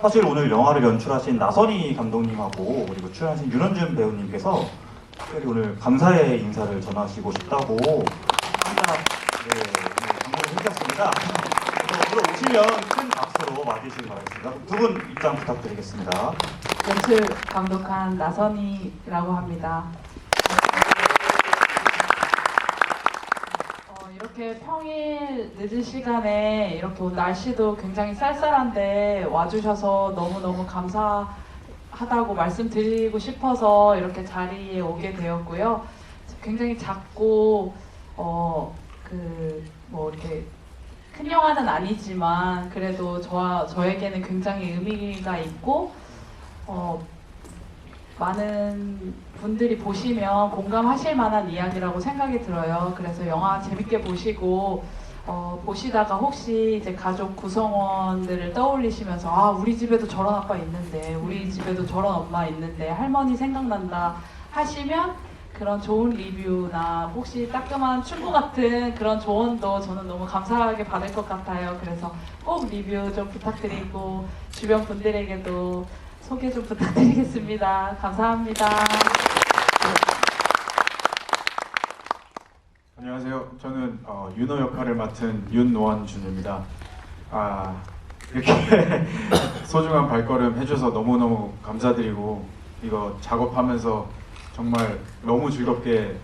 사실 오늘 영화를 연출하신 나선희 감독님하고 그리고 출연하신 윤원준 배우님께서 특별히 오늘 감사의 인사를 전하시고 싶다고 혼자 네, 네, 방문을 해주셨습니다. 그래서 들어오시면 큰 박수로 맞으시기 바라겠습니다. 두 분 입장 부탁드리겠습니다. 연출 감독한 나선이라고 합니다. 어, 이렇게 평일 늦은 시간에 이렇게 날씨도 굉장히 쌀쌀한데 와주셔서 너무너무 감사하다고 말씀드리고 싶어서 이렇게 자리에 오게 되었고요. 굉장히 작고 어, 그, 뭐 이렇게 큰 영화는 아니지만 그래도 저와 저에게는 굉장히 의미가 있고 어, 많은 분들이 보시면 공감하실 만한 이야기라고 생각이 들어요. 그래서 영화 재밌게 보시고 어, 보시다가 혹시 이제 가족 구성원들을 떠올리시면서 아 우리 집에도 저런 아빠 있는데 우리 집에도 저런 엄마 있는데 할머니 생각난다 하시면 그런 좋은 리뷰나 혹시 따끔한 충고 같은 그런 조언도 저는 너무 감사하게 받을 것 같아요. 그래서 꼭 리뷰 좀 부탁드리고 주변 분들에게도 소개 좀 부탁드리겠습니다. 감사합니다. 안녕하세요. 저는 어, 윤호 역할을 맡은 윤노원준입니다. 아 이렇게 소중한 발걸음 해줘서 너무너무 감사드리고 이거 작업하면서 정말 너무 즐겁게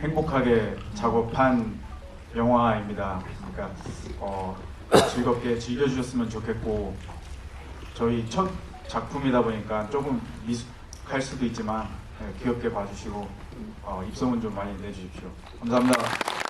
행복하게 작업한 영화입니다. 그러니까 어, 즐겁게 즐겨주셨으면 좋겠고 저희 첫 작품이다 보니까 조금 미숙할 수도 있지만 네, 귀엽게 봐주시고 어, 입소문 좀 많이 내주십시오. 감사합니다.